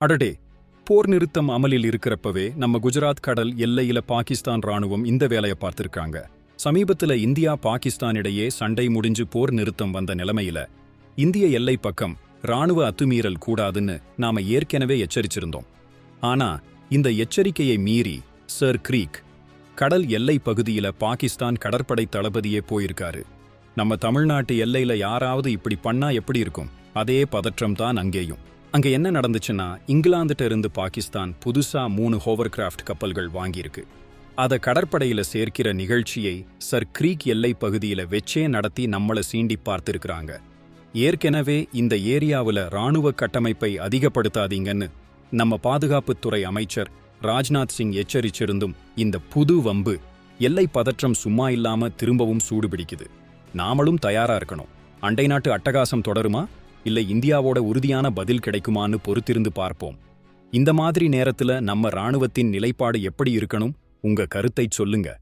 அடடே போர் நிறுத்தம் அமலில் இருக்கிறப்பவே நம்ம குஜராத் கடல் எல்லையில பாகிஸ்தான் ராணுவம் இந்த வேலையை பார்த்திருக்காங்க. சமீபத்துல இந்தியா பாகிஸ்தான் இடையே சண்டை முடிஞ்சு போர் நிறுத்தம் வந்த நிலைமையில இந்திய எல்லை பக்கம் ராணுவ அத்துமீறல் கூடாதுன்னு நாம ஏற்கனவே எச்சரிச்சிருந்தோம். ஆனா இந்த எச்சரிக்கையை மீறி சர் கிரீக் கடல் எல்லை பகுதியில பாகிஸ்தான் கடற்படை தளபதியே போயிருக்காரு. நம்ம தமிழ்நாட்டு எல்லையில யாராவது இப்படி பண்ணா எப்படி இருக்கும்? அதே பதற்றம் தான் அங்கேயும். அங்க என்ன நடந்துச்சுன்னா இங்கிலாந்துட்ட இருந்து பாகிஸ்தான் புதுசா மூணு ஹோவர்கிராஃப்ட் கப்பல்கள் வாங்கியிருக்கு. அத கடற்படையில சேர்க்கிற நிகழ்ச்சியை சர் கிரீக் எல்லை பகுதியில வெச்சே நடத்தி நம்மள சீண்டி பார்த்திருக்கிறாங்க. ஏற்கனவே இந்த ஏரியாவுல ராணுவ கட்டமைப்பை அதிகப்படுத்தாதீங்கன்னு நம்ம பாதுகாப்புத்துறை அமைச்சர் ராஜ்நாத் சிங் எச்சரிச்சிருந்தும் இந்த புது வம்பு எல்லை பதற்றம் சும்மா இல்லாம திரும்பவும் சூடுபிடிக்குது. நாமளும் தயாரா இருக்கணும். அண்டை நாட்டு அட்டகாசம் தொடருமா? இல்ல இந்தியாவோட உறுதியான பதில் கிடைக்குமான்னு பொறுத்திருந்து பார்ப்போம். இந்த மாதிரி நேரத்துல நம்ம ராணுவத்தின் நிலைப்பாடு எப்படி இருக்கணும் உங்க கருத்தை சொல்லுங்க.